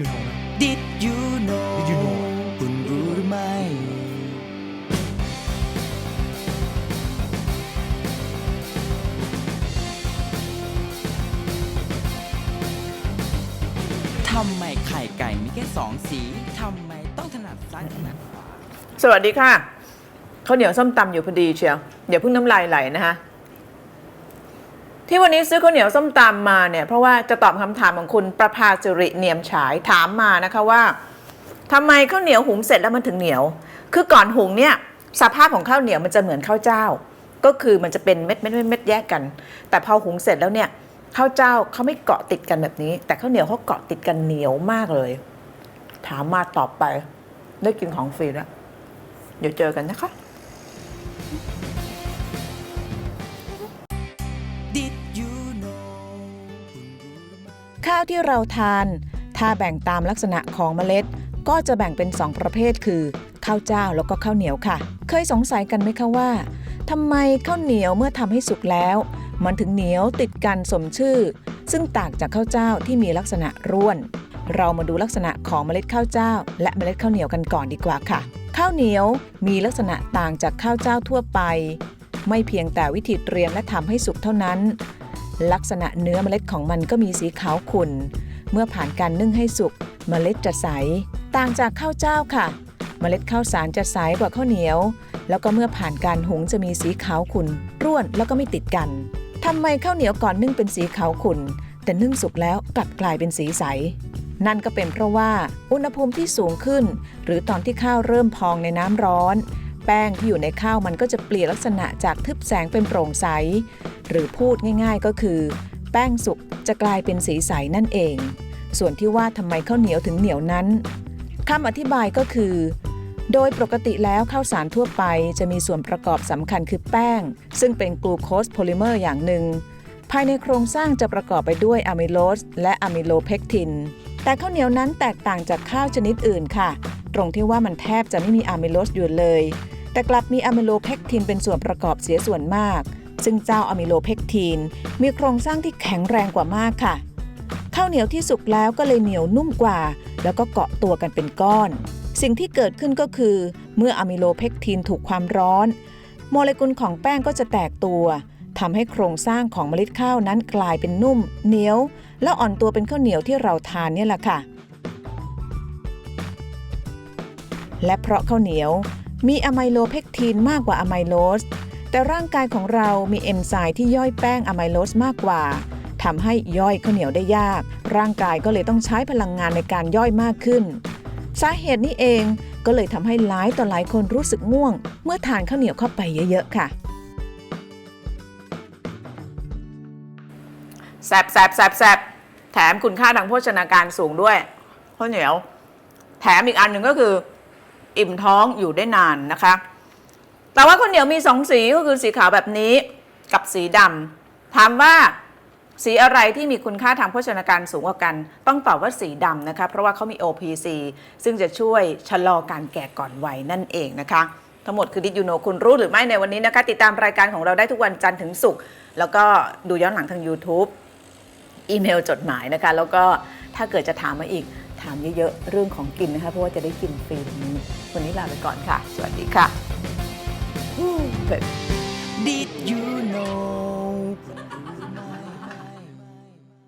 you know นะ Did you know Did you know คุณรู้หรือไม่ ทำไมไข่ไก่มีแค่สองสี ทำไมต้องถนัดซ้ายถนัดขวา สวัสดีค่ะข้าวเหนียวส้มตำอยู่พอดีเชียวเดี๋ยวเพิ่งน้ำลายไหลนะคะ ที่วันนี้ซื้อข้าวเหนียวส้มตำมาเนี่ยเพราะว่าจะตอบคำถามของคุณประภาสิริเนียมฉายถามมานะคะว่าทำไมข้าวเหนียวหุงเสร็จแล้วมันถึงเหนียว คือก่อนหุงเนี่ยสภาพของข้าวเหนียวมันจะเหมือนข้าวเจ้า ก็คือมันจะเป็นเม็ดเม็ดเม็ดเม็ดแยกกัน แต่พอหุงเสร็จแล้วเนี่ยข้าวเจ้าเขาไม่เกาะติดกันแบบนี้ แต่ข้าวเหนียวเขาเกาะติดกันเหนียวมากเลย ถามมาตอบไป ได้กินของฟรีแล้วเดี๋ยวเจอกันนะคะาวที่เราทาน ถ้าแบ่งตามลักษณะของเมล็ด ก็จะแบ่งเป็น 2 ประเภทคือข้าวเจ้าแล้วก็ข้าวเหนียวค่ะ เคยสงสัยกันไหมคะว่าทำไมข้าวเหนียวเมื่อทำให้สุกแล้ว มันถึงเหนียวติดกันสมชื่อ ซึ่งต่างจากข้าวเจ้าที่มีลักษณะร่วน เรามาดูลักษณะของเมล็ดข้าวเจ้า และเมล็ดข้าวเหนียวกันก่อนดีกว่าค่ะ ข้าวเหนียวมีลักษณะต่างจากข้าวเจ้าทั่วไป ไม่เพียงแต่วิธีเตรียมและทำให้สุกเท่านั้น ลักษณะเนื้อเมล็ดของมันก็มีสีขาวขุ่น เมื่อผ่านการนึ่งให้สุกเมล็ดจะใส ต่างจากข้าวเจ้าค่ะ เมล็ดข้าวสารจะใสกว่าข้าวเหนียว แล้วก็เมื่อผ่านการหุงจะมีสีขาวขุ่นร่วนแล้วก็ไม่ติดกันทำไมข้าวเหนียวก่อนนึ่งเป็นสีขาวขุ่น แต่นึ่งสุกแล้วกลับกลายเป็นสีใส นั่นก็เป็นเพราะว่าอุณหภูมิที่สูงขึ้น หรือตอนที่ข้าวเริ่มพองในน้ำร้อน แป้งที่อยู่ในข้าวมันก็จะเปลี่ยนลักษณะจากทึบแสงเป็นโปร่งใส หรือพูดง่ายๆก็คือ แป้งสุกจะกลายเป็นสีใสนั่นเอง ส่วนที่ว่าทำไมข้าวเหนียวถึงเหนียวนั้นคำอธิบายก็คือ โดยปกติแล้วข้าวสารทั่วไปจะมีส่วนประกอบสำคัญคือแป้ง ซึ่งเป็นกลูโคสโพลิเมอร์อย่างหนึ่ง ภายในโครงสร้างจะประกอบไปด้วยอะมิโลสและอะมิโลเพกติน แต่ข้าวเหนียวนั้นแตกต่างจากข้าวชนิดอื่นค่ะ ตรงที่ว่ามันแทบจะไม่มีอะมิโลสอยู่เลย แต่กลับมีอะมิโลเพกตินเป็นส่วนประกอบเสียส่วนมาก ซึ่งเจ้าอะมิโลเพกตินมีโครงสร้างที่แข็งแรงกว่ามากค่ะ ข้าวเหนียวที่สุกแล้วก็เลยเหนียวนุ่มกว่า แล้วก็เกาะตัวกันเป็นก้อน สิ่งที่เกิดขึ้นก็คือ เมื่ออะมิโลเพกตินถูกความร้อน โมเลกุลของแป้งก็จะแตกตัว ทำให้โครงสร้างของเมล็ดข้าวนั้นกลายเป็นนุ่ม เหนียว แล้วอ่อนตัวเป็นข้าวเหนียวที่เราทานนี่แหละค่ะ และเพราะข้าวเหนียวมีอะไมโลเพกตินมากกว่าอะไมโลส แต่ร่างกายของเรามีเอนไซม์ที่ย่อยแป้งอะไมโลสมากกว่าทำให้ย่อยข้าวเหนียวได้ยาก ร่างกายก็เลยต้องใช้พลังงานในการย่อยมากขึ้น สาเหตุนี้เองก็เลยทำให้หลายต่อหลายคนรู้สึกง่วง เมื่อทานข้าวเหนียวเข้าไปเยอะๆค่ะ แซบแซบแซบแซบแถมคุณค่าทางโภชนาการสูงด้วยข้าวเหนียว แถมอีกอันหนึ่งก็คือ อิ่มท้องอยู่ได้นานนะคะ แต่ว่าข้าวเหนียวมีสองสีก็คือสีขาวแบบนี้กับสีดำถามว่าสีอะไรที่มีคุณค่าทางโภชนาการสูงกว่ากัน ต้องตอบว่าสีดำนะคะ เพราะว่าเขามี OPC ซึ่งจะช่วยชะลอการแก่ก่อนวัยนั่นเองนะคะ ทั้งหมดคือดิยูโนคุณรู้หรือไม่ในวันนี้นะคะ ติดตามรายการของเราได้ทุกวันจันทร์ถึงศุกร์แล้วก็ดูย้อนหลังทาง YouTube อีเมลจดหมายนะคะ แล้วก็ถ้าเกิดจะถามมาอีกถามเยอะๆเรื่องของกินนะคะ เพราะว่าจะได้กินฟรีวันนี้วันนี้ลาไปก่อนค่ะ สวัสดีค่ะ Did you know